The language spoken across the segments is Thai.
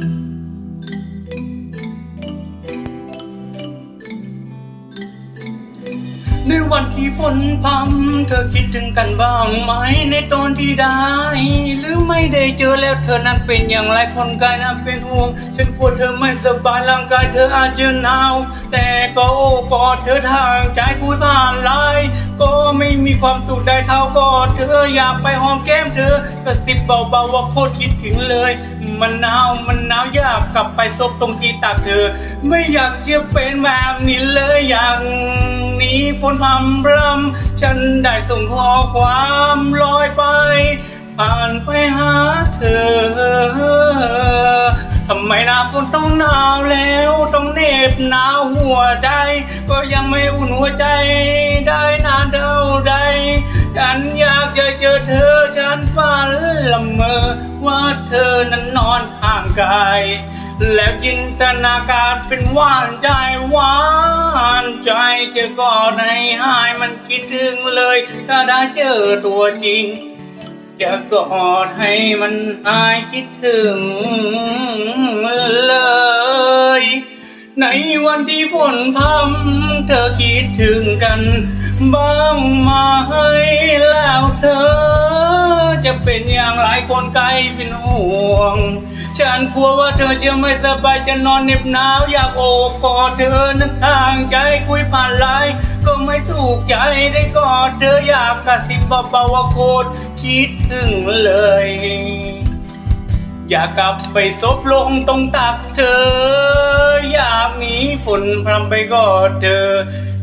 ในวันที่ฝนพัมเธอคิดถึงกันบ้างไหมในตอนที่ได้ หรือไม่ได้เจอแล้วเธอนั้นเป็นอย่างไรคนกายนั้นเป็นห่วงฉันกลัวเธอไม่สบายร่างกายเธออาจจะหนาวแต่ก็กอดเธอทางใจคุยผ่านเรา ความสุขได้เท่ากอดเธออยากไปหอมแก้มเธอกระซิบเบาๆว่าโคตรคิดถึงเลย มันหนาวมันหนาวอยากกลับไปซบตรงที่ตักเธอ ไม่อยากจะเป็นแบบนี้เลยอย่างนี้ฝนพำรำฉันได้ส่งข้อความลอยไป ผ่านไปหาเธอทำไมหน้าฝนต้องหนาวแล้ว ต้องเหน็บหนาวหัวใจ ก็ยังไม่อุ่นหัวใจ กาย แล้วจินตนาการเป็นหวานใจหวานใจจะกอดให้หายมันคิดถึงเลย ถ้าได้เจอตัวจริง จะกอดให้มันหายคิดถึงเลย ในวันที่ฝนพำเธอคิดถึงกัน บ้างมาให้แล้วเธอ จะเป็นอย่างไรคนไกลเป็นห่วง ฉันกลัวว่าเธอจะไม่สบายจะนอนเหน็บหนาวอยากโอบกอดเธอนั้นทางใจคุยผ่านไลน์ก็ไม่สุขใจได้กอดเธออยากกระซิบเบาๆว่าโคตรคิดถึงเลย อยากกลับไปซบลงตรงตักเธอ อยากหนีฝุ่นพรำไปกอดเธอ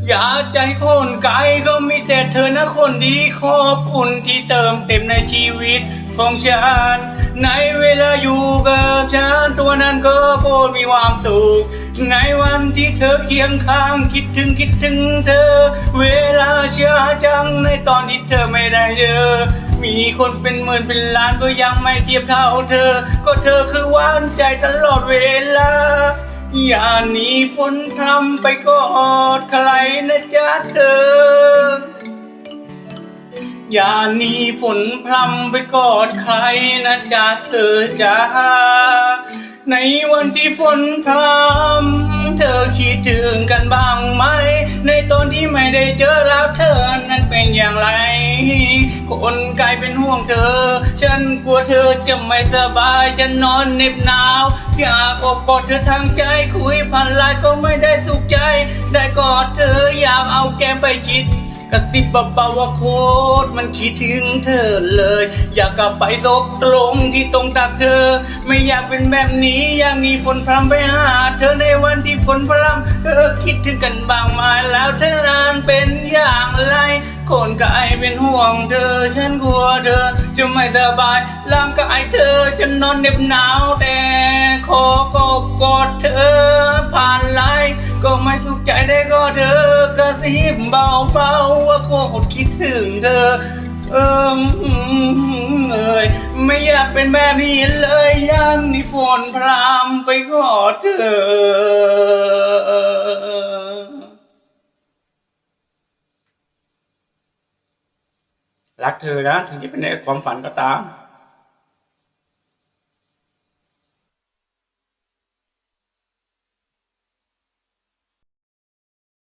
อยากใจคนไกลก็มีแต่เธอนะคนดีขอบคุณที่เติมเต็มในชีวิตของฉัน ในเวลาอยู่กับฉันตัวนั้นก็โคตรมีความสุขในวันที่เธอเคียงข้างคิดถึงคิดถึงเธอ เวลาเช้าจังในตอนที่เธอไม่ได้เจอมีคนเป็นหมื่นเป็นล้านก็ยังไม่เทียบเท่าเธอ ก็เธอคือหวานใจตลอดเวลา อย่าหนีฝนพรำไปกอดใครนะจ๊ะเธอ อย่าหนีฝนพรำไปกอดใครนะจ๊ะเธอจ้าในวันที่ฝนพรำเธอคิดถึงกันบ้างไหม ในตอนที่ไม่ได้เจอแล้วเธอนั้น เป็นอย่างไร คนกลายเป็นห่วงเธอ ฉันกลัวเธอจะไม่สบายจะนอนเหน็บหนาว อยากอบกอดเธอทางใจ คุยผ่านไลน์ก็ไม่ได้สุขใจ ได้กอดเธออยากเอาแก้มไปชิดกระซิบเบาๆว่าโคตรมันคิดถึงเธอเลย อยากกลับไปซบตรงที่ตรงตักเธอ ไม่อยากเป็นแบบนี้อยากหนีฝนพรำไปหา เธอในวันที่ฝนพรำเธอคิดถึงกันบ้างไหมแล้วเธอ เป็นอย่างไร คนกายเป็นห่วงเธอ ฉันกลัวเธอ จะไม่สบายร่างกายเธอจะนอนเหน็บหนาวแต่ขอกบกอดเธอ ผ่านไลน์ก็ไม่สุขใจได้ก็เธอกระซิบเบาๆว่าโคตรคิดถึงเธอ เอิมเอ่ยไม่อยากเป็นแบบนี้เลยยังนี่ฝนพรำไปกอเธอ รักเธอนะ ถึงจะเป็นในความฝันก็ตาม